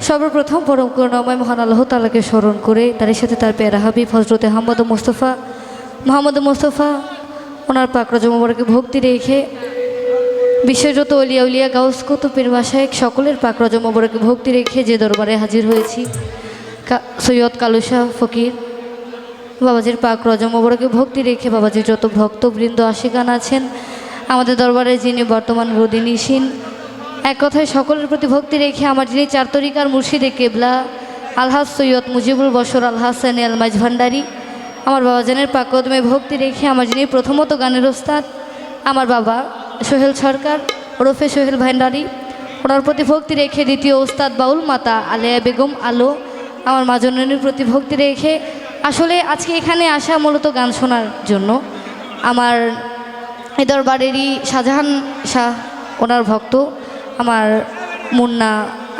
সর্বপ্রথম পরম করুণাময় মহান আল্লাহ তালাকে স্মরণ করে তার সাথে তার পেয়ারা হাবিব হজরতে আহমদ মোস্তফা, মোহাম্মদ মোস্তফা, ওনার পাকরাজ মোবারকে ভক্তি রেখে বিশ্বযত অলিয়া উলিয়া গাউস কুতুবের মাসায়ক সকলের পাকরাজ মোবারকে ভক্তি রেখে যে দরবারে হাজির হয়েছি সৈয়দ কালুশাহ ফকির বাবাজির পাক রজম মোবারকে ভক্তি রেখে বাবাজির যত ভক্তবৃন্দ আশিকান আছেন আমাদের দরবারে যিনি বর্তমান রদিনীসীন এক কথায় সকলের প্রতি ভক্তি রেখে আমার যিনি চার তরিকার মুর্শিদে কেবলা, আলহাজ সৈয়দ মুজিবুল বসর আল হাসান আলমাজ ভান্ডারি, আমার বাবা বাবাজানের পাকদমে ভক্তি রেখে আমার যিনি প্রথমত গানের ওস্তাদ, আমার বাবা সোহেল সরকার, ওরফে সোহেল ভান্ডারি, ওনার প্রতি ভক্তি রেখে দ্বিতীয় ওস্তাদ বাউল মাতা আলেয়া বেগম আলো, আমার মা জননীর প্রতি ভক্তি রেখে আসলে আজকে এখানে আসা মূলত গান শোনার জন্য। আমার এ দরবারেরই শাহজাহান শাহ ওনার ভক্ত, আমার মুন্না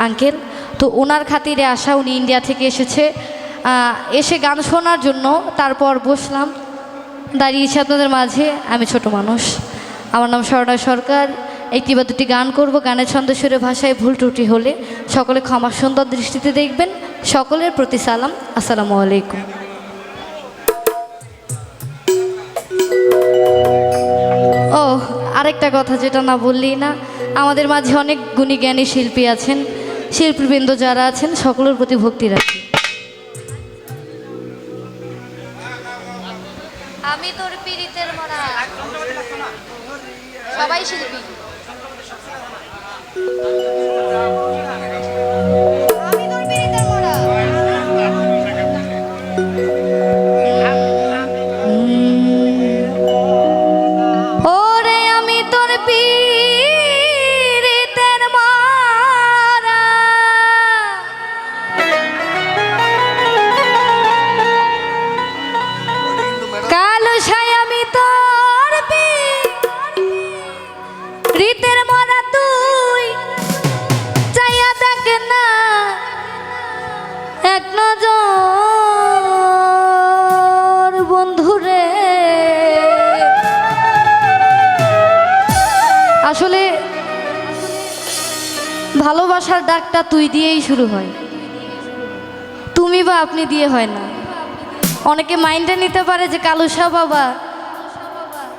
আঙ্কেল। তো ওনার খাতিরে আসা উনি ইন্ডিয়া থেকে এসেছে। এসে গান শোনার জন্য তারপর বসলাম। দাঁড়িয়েছি আপনাদের মাঝে, আমি ছোট মানুষ। আমার নাম স্বর্ণা সরকার। একটি বা দুটি গান করব, গানের ছন্দ সুরে, ভাষায় ভুল ত্রুটি হলে সকলে ক্ষমা সুন্দর দৃষ্টিতে দেখবেন। সকলের প্রতি সালাম। আসসালামু আলাইকুম। আরেকটা কথা যেটা না বললেই না, আমাদের মাঝে অনেক গুণী জ্ঞানী শিল্পী আছেন, শিল্পীবৃন্দ যারা আছেন, সকলের প্রতি ভক্তি রাখি। আমি তোর পীড়িতের মরা সবাই শিল্পী। ভালোবাসার ডাকটা তুই দিয়েই শুরু হয়। তুমি বা আপনি দিয়ে হয় না। অনেকে মাইন্ডে নিতে পারে যে কালুসা বাবা,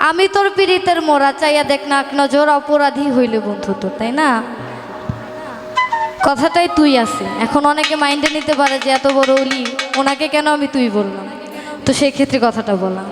আমি তোর পীড়িতের মোরা চাইয়া দেখ না, এক নজর অপরাধী হইলে বন্ধু তো তাই না? কথাটাই তুই আছে। এখন অনেকে মাইন্ডে নিতে পারে যে, এত বড় অলি, ওনাকে কেন আমি তুই বললাম? তো সেই ক্ষেত্রে কথাটা বলা।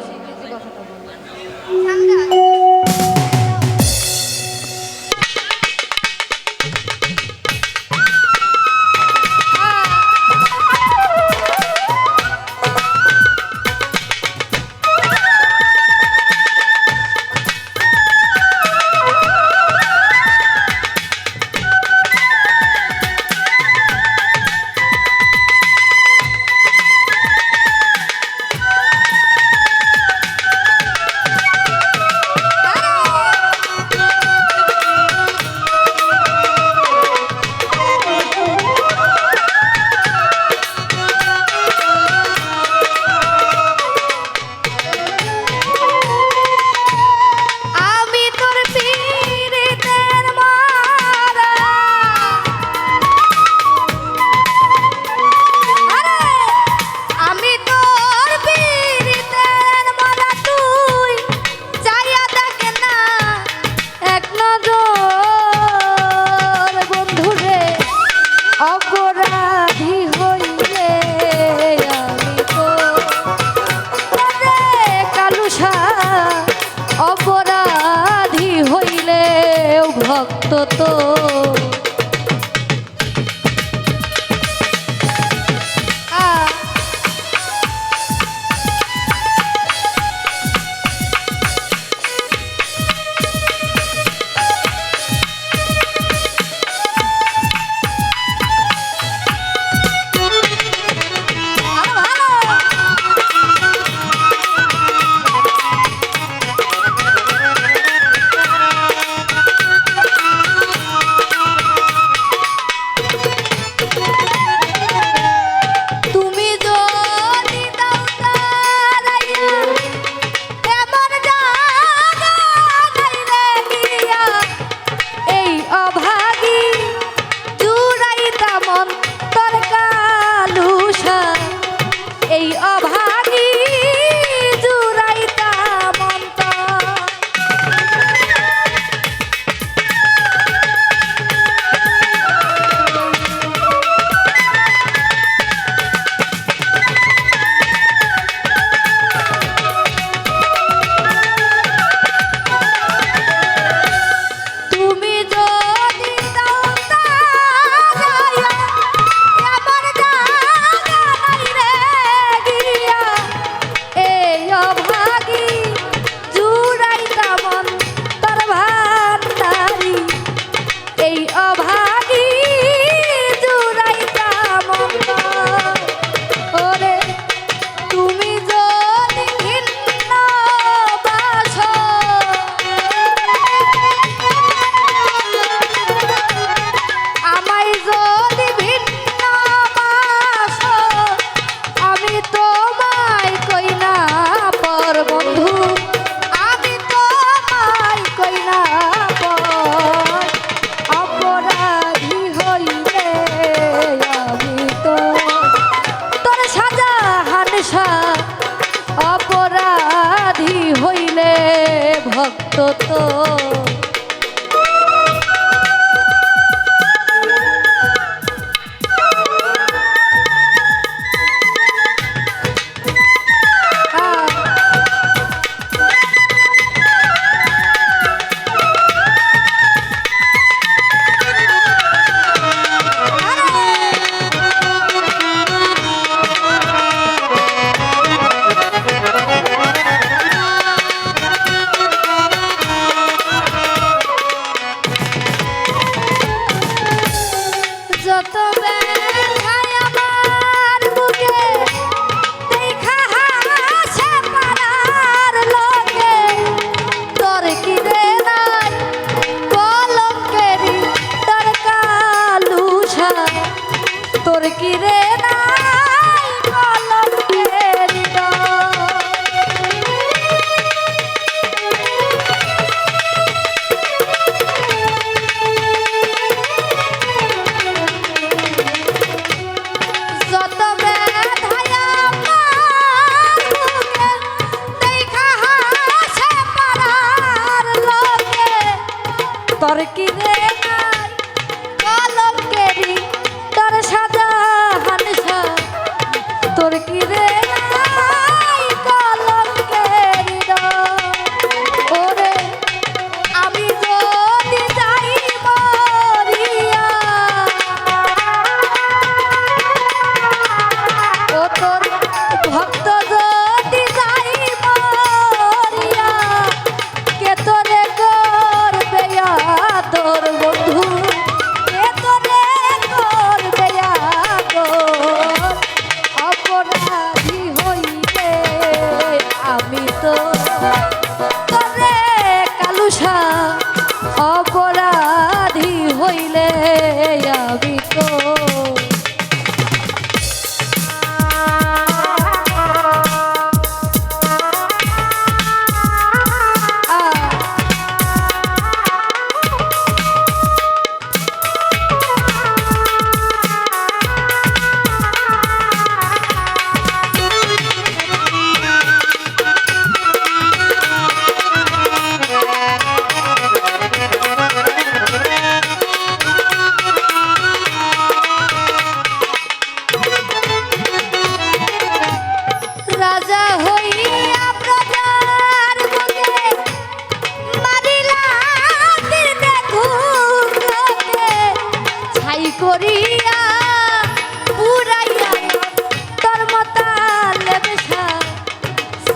Barquito.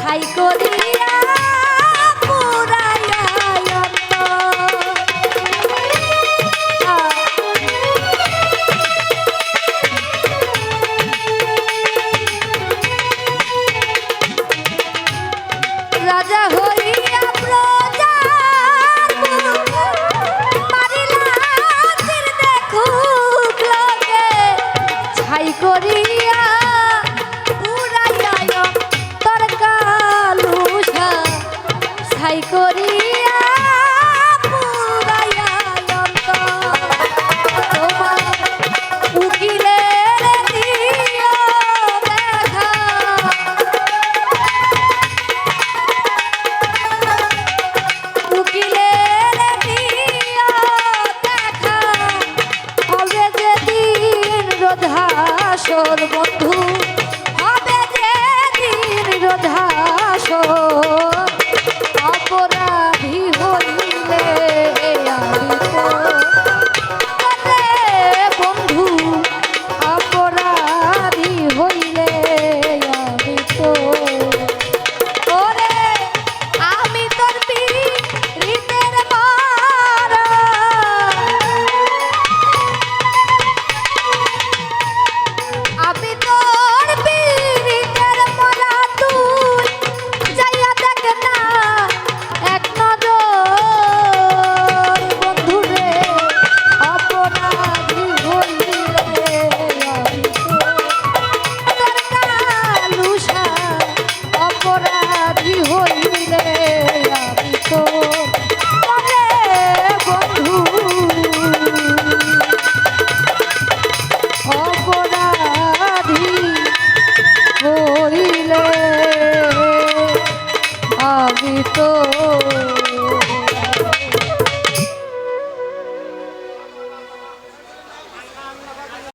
ছাই করিয়া